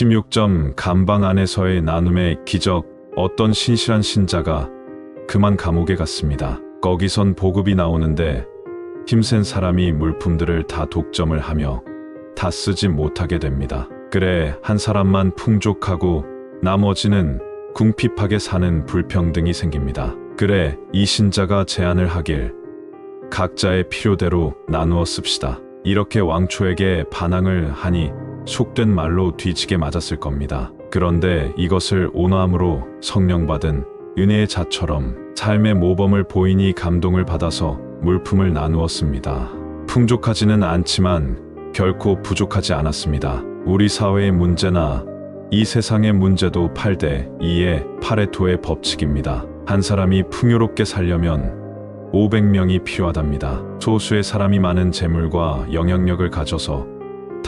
16점 감방 안에서의 나눔의 기적 어떤 신실한 신자가 그만 감옥에 갔습니다. 거기선 보급이 나오는데 힘센 사람이 물품들을 다 독점을 하며 다 쓰지 못하게 됩니다. 그래 한 사람만 풍족하고 나머지는 궁핍하게 사는 불평등이 생깁니다. 그래 이 신자가 제안을 하길 각자의 필요대로 나누어 씁시다. 이렇게 왕초에게 반항을 하니 속된 말로 뒤지게 맞았을 겁니다. 그런데 이것을 온화함으로 성령받은 은혜의 자처럼 삶의 모범을 보이니 감동을 받아서 물품을 나누었습니다. 풍족하지는 않지만 결코 부족하지 않았습니다. 우리 사회의 문제나 이 세상의 문제도 8대 2의 파레토의 법칙입니다. 한 사람이 풍요롭게 살려면 500명이 필요하답니다. 소수의 사람이 많은 재물과 영향력을 가져서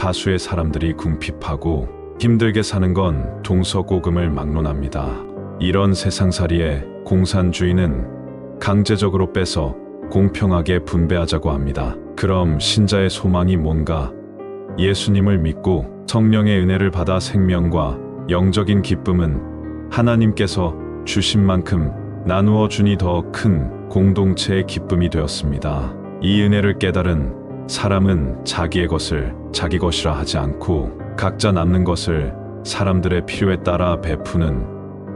다수의 사람들이 궁핍하고 힘들게 사는 건 동서고금을 막론합니다. 이런 세상살이에 공산주의는 강제적으로 빼서 공평하게 분배하자고 합니다. 그럼 신자의 소망이 뭔가? 예수님을 믿고 성령의 은혜를 받아 생명과 영적인 기쁨은 하나님께서 주신 만큼 나누어 주니 더 큰 공동체의 기쁨이 되었습니다. 이 은혜를 깨달은 사람은 자기의 것을 자기 것이라 하지 않고 각자 남는 것을 사람들의 필요에 따라 베푸는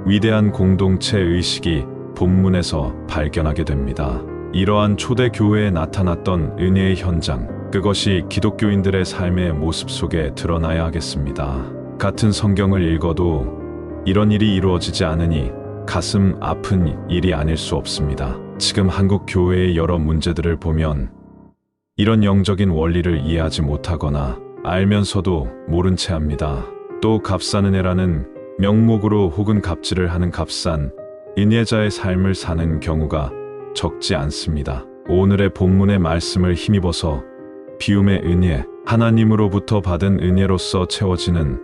위대한 공동체 의식이 본문에서 발견하게 됩니다. 이러한 초대 교회에 나타났던 은혜의 현장, 그것이 기독교인들의 삶의 모습 속에 드러나야 하겠습니다. 같은 성경을 읽어도 이런 일이 이루어지지 않으니 가슴 아픈 일이 아닐 수 없습니다. 지금 한국 교회의 여러 문제들을 보면 이런 영적인 원리를 이해하지 못하거나 알면서도 모른 채 합니다. 또 값싼 은혜라는 명목으로 혹은 갑질을 하는 값싼 인예자의 삶을 사는 경우가 적지 않습니다. 오늘의 본문의 말씀을 힘입어서 비움의 은혜, 하나님으로부터 받은 은혜로서 채워지는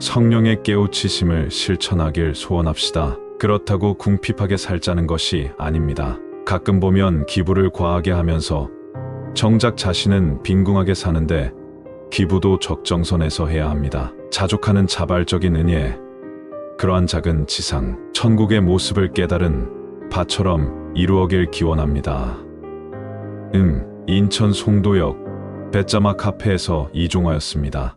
성령의 깨우치심을 실천하길 소원합시다. 그렇다고 궁핍하게 살자는 것이 아닙니다. 가끔 보면 기부를 과하게 하면서 정작 자신은 빈궁하게 사는데 기부도 적정선에서 해야 합니다. 자족하는 자발적인 은혜, 그러한 작은 지상, 천국의 모습을 깨달은 바처럼 이루어길 기원합니다. 음, 인천 송도역 배짜마 카페에서 이종화였습니다.